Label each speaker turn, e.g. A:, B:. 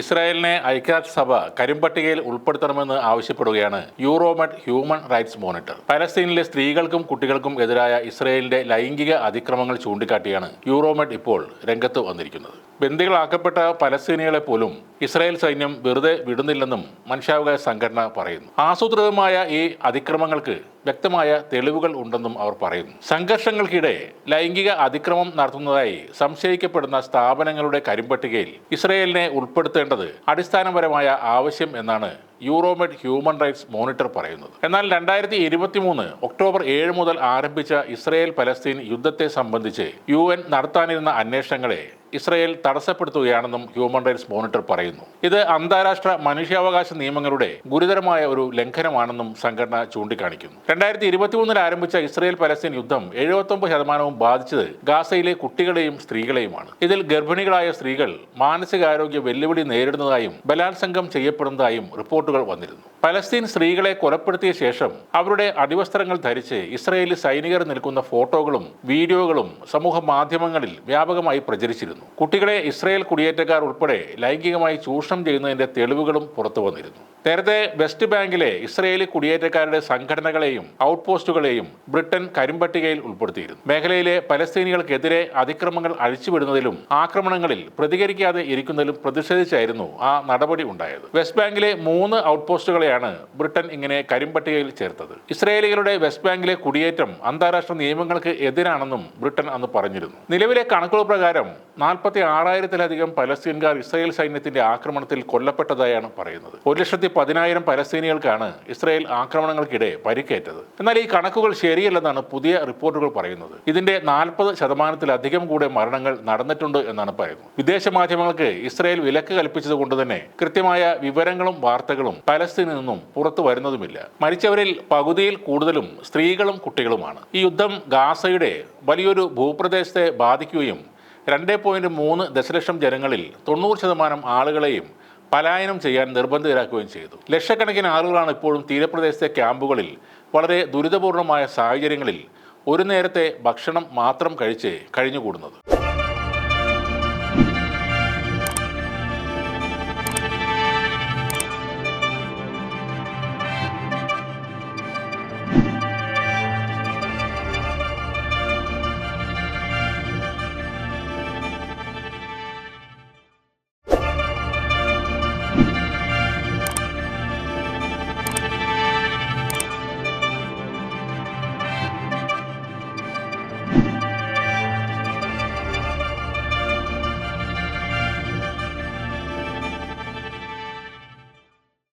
A: ഇസ്രായേലിനെ ഐക്യരാഷ്ട്രസഭ കരിമ്പട്ടികയിൽ ഉൾപ്പെടുത്തണമെന്ന് ആവശ്യപ്പെടുകയാണ് യൂറോമെഡ് ഹ്യൂമൻ റൈറ്റ്സ് മോണിറ്റർ. പലസ്തീനിലെ സ്ത്രീകൾക്കും കുട്ടികൾക്കും എതിരായ ഇസ്രായേലിന്റെ ലൈംഗിക അതിക്രമങ്ങൾ ചൂണ്ടിക്കാട്ടിയാണ് യൂറോമെഡ് ഇപ്പോൾ രംഗത്ത് വന്നിരിക്കുന്നത്. ബന്ദികളാക്കപ്പെട്ട പലസ്തീനികളെ പോലും ഇസ്രായേൽ സൈന്യം വെറുതെ വിടുന്നില്ലെന്നും മനുഷ്യാവകാശ സംഘടന പറയുന്നു. ആസൂത്രിതമായ ഈ അതിക്രമങ്ങൾക്ക് വ്യക്തമായ തെളിവുകൾ ഉണ്ടെന്നും അവർ പറയുന്നു. സംഘർഷങ്ങൾക്കിടെ ലൈംഗിക അതിക്രമം നടത്തുന്നതായി സംശയിക്കപ്പെടുന്ന സ്ഥാപനങ്ങളുടെ കരിമ്പട്ടികയിൽ ഇസ്രയേലിനെ ഉൾപ്പെടുത്തേണ്ടത് അടിസ്ഥാനപരമായ ആവശ്യം എന്നാണ് യൂറോമെഡ് ഹ്യൂമൻ റൈറ്റ്സ് മോണിറ്റർ പറയുന്നത്. എന്നാൽ രണ്ടായിരത്തി ഇരുപത്തി മൂന്ന് ഒക്ടോബർ ഏഴ് മുതൽ ആരംഭിച്ച ഇസ്രയേൽ പലസ്തീൻ യുദ്ധത്തെ സംബന്ധിച്ച് യു നടത്താനിരുന്ന അന്വേഷണങ്ങളെ ഇസ്രയേൽ തടസ്സപ്പെടുത്തുകയാണെന്നും ഹ്യൂമൻ റൈറ്റ്സ് മോണിറ്റർ പറയുന്നു. ഇത് അന്താരാഷ്ട്ര മനുഷ്യാവകാശ നിയമങ്ങളുടെ ഗുരുതരമായ ഒരു ലംഘനമാണെന്നും സംഘടന ചൂണ്ടിക്കാണിക്കുന്നു. രണ്ടായിരത്തി ഇരുപത്തിമൂന്നിൽ ആരംഭിച്ച ഇസ്രയേൽ പലസ്തീൻ യുദ്ധം എഴുപത്തൊമ്പത് ശതമാനവും ബാധിച്ചത് ഗാസയിലെ കുട്ടികളെയും സ്ത്രീകളെയുമാണ്. ഇതിൽ ഗർഭിണികളായ സ്ത്രീകൾ മാനസികാരോഗ്യ വെല്ലുവിളി നേരിടുന്നതായും ബലാത്സംഗം ചെയ്യപ്പെടുന്നതായും റിപ്പോർട്ടുകൾ വന്നിരുന്നു. പലസ്തീൻ സ്ത്രീകളെ കൊലപ്പെടുത്തിയ ശേഷം അവരുടെ അടിവസ്ത്രങ്ങൾ ധരിച്ച് ഇസ്രയേലി സൈനികർ നിൽക്കുന്ന ഫോട്ടോകളും വീഡിയോകളും സമൂഹ മാധ്യമങ്ങളിൽ വ്യാപകമായി പ്രചരിച്ചിരുന്നു. കുട്ടികളെ ഇസ്രയേൽ കുടിയേറ്റക്കാർ ഉൾപ്പെടെ ലൈംഗികമായി ചൂഷണം ചെയ്യുന്നതിന്റെ തെളിവുകളും പുറത്തു വന്നിരുന്നു. നേരത്തെ വെസ്റ്റ് ബാങ്കിലെ ഇസ്രയേലി കുടിയേറ്റക്കാരുടെ സംഘടനകളെയും ഔട്ട്പോസ്റ്റുകളെയും ബ്രിട്ടൻ കരിമ്പട്ടികയിൽ ഉൾപ്പെടുത്തിയിരുന്നു. മേഖലയിലെ പലസ്തീനികൾക്കെതിരെ അതിക്രമങ്ങൾ അഴിച്ചുവിടുന്നതിലും ആക്രമണങ്ങളിൽ പ്രതികരിക്കാതെ ഇരിക്കുന്നതിലും പ്രതിഷേധിച്ചായിരുന്നു ആ നടപടി ഉണ്ടായത്. വെസ്റ്റ് ബാങ്കിലെ മൂന്ന് ഔട്ട്പോസ്റ്റുകളെയാണ് ബ്രിട്ടൻ ഇങ്ങനെ കരിമ്പട്ടികയിൽ ചേർത്തത്. ഇസ്രയേലികളുടെ വെസ്റ്റ് ബാങ്കിലെ കുടിയേറ്റം അന്താരാഷ്ട്ര നിയമങ്ങൾക്ക് എതിരാണെന്നും ബ്രിട്ടൻ അന്ന് പറഞ്ഞിരുന്നു. നിലവിലെ കണക്കുകൾ പ്രകാരം നാൽപ്പത്തി ആറായിരത്തിലധികം പലസ്തീൻകാർ ഇസ്രയേൽ സൈന്യത്തിന്റെ ആക്രമണത്തിൽ കൊല്ലപ്പെട്ടതായാണ് പറയുന്നത്. ഒരു ലക്ഷത്തി പതിനായിരം പലസ്തീനികൾക്കാണ് ഇസ്രായേൽ ആക്രമണങ്ങൾക്കിടെ പരിക്കേറ്റത്. എന്നാൽ ഈ കണക്കുകൾ ശരിയല്ലെന്നാണ് പുതിയ റിപ്പോർട്ടുകൾ പറയുന്നത്. ഇതിന്റെ നാൽപ്പത് ശതമാനത്തിലധികം കൂടെ മരണങ്ങൾ നടന്നിട്ടുണ്ട് എന്നാണ് പറയുന്നത്. വിദേശ മാധ്യമങ്ങൾക്ക് ഇസ്രായേൽ വിലക്ക് കൽപ്പിച്ചത് കൊണ്ട് തന്നെ കൃത്യമായ വിവരങ്ങളും വാർത്തകളും പലസ്തീനിൽ നിന്നും പുറത്തു വരുന്നതുമില്ല. മരിച്ചവരിൽ പകുതിയിൽ കൂടുതലും സ്ത്രീകളും കുട്ടികളുമാണ്. ഈ യുദ്ധം ഗാസയുടെ വലിയൊരു ഭൂപ്രദേശത്തെ ബാധിക്കുകയും രണ്ട് പോയിന്റ് മൂന്ന് ദശലക്ഷം ജനങ്ങളിൽ തൊണ്ണൂറ് ശതമാനം ആളുകളെയും പലായനം ചെയ്യാൻ നിർബന്ധിതരാക്കുകയും ചെയ്തു. ലക്ഷക്കണക്കിന് ആളുകളാണ് ഇപ്പോഴും തീരപ്രദേശത്തെ ക്യാമ്പുകളിൽ വളരെ ദുരിതപൂർണമായ സാഹചര്യങ്ങളിൽ ഒരു നേരത്തെ ഭക്ഷണം മാത്രം കഴിച്ച് കഴിഞ്ഞുകൂടുന്നത്.